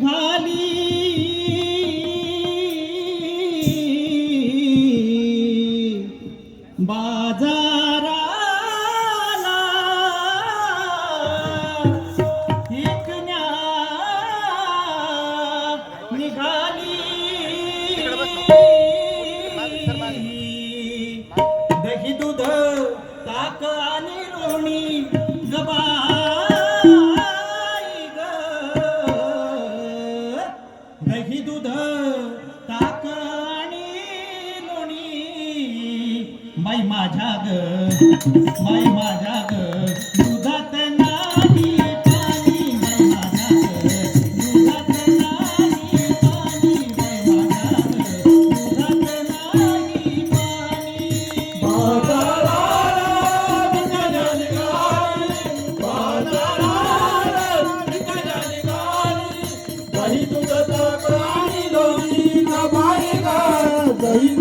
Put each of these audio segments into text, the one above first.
ঘানি বাজারা माझ्या ग. माय माझ्या ग. दुधात नाही पाणी माय माझ्या ग. दुधात नाही पाणी माय माझ्या ग. दुधात नाही पाणी. दही दुधाचा दही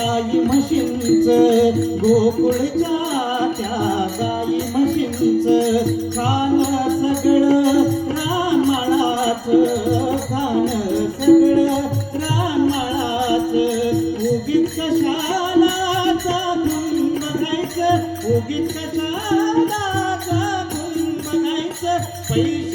गाई म्हशींच गोकुळच्या त्या गाई म्हशींच. खान सगळं रामाळाच खान सगळं रामाळाच. उगीत कशालाचा कुंभ खायचं उगीत कशालाचा कुंभ बघायचं पैसे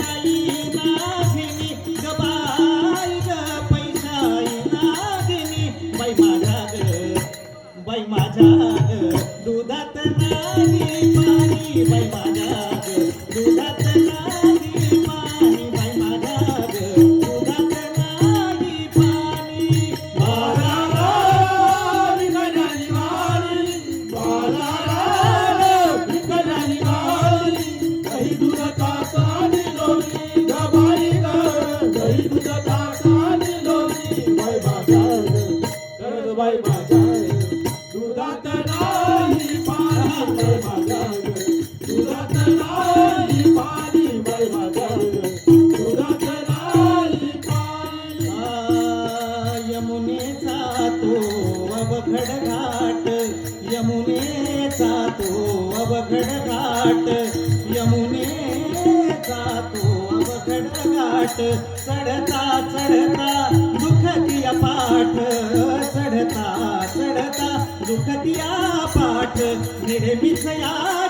यमुनेचा तो अवघड घाट यमुनेचा तो अवघड घाट. चढता चढता दुखतिया पाठ चढता चढता दुखतिया पाठ. निर्मिसया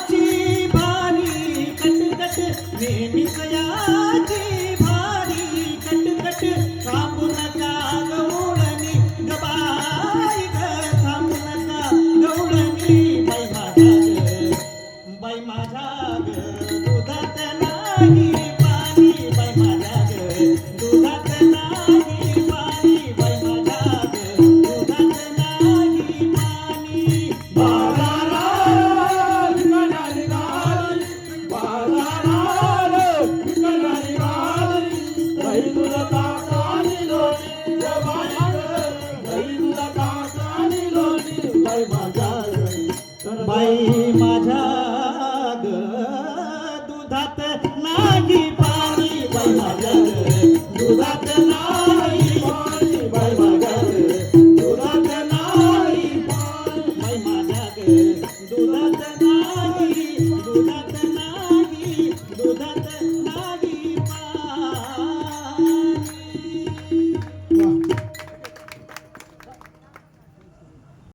বাজার বাই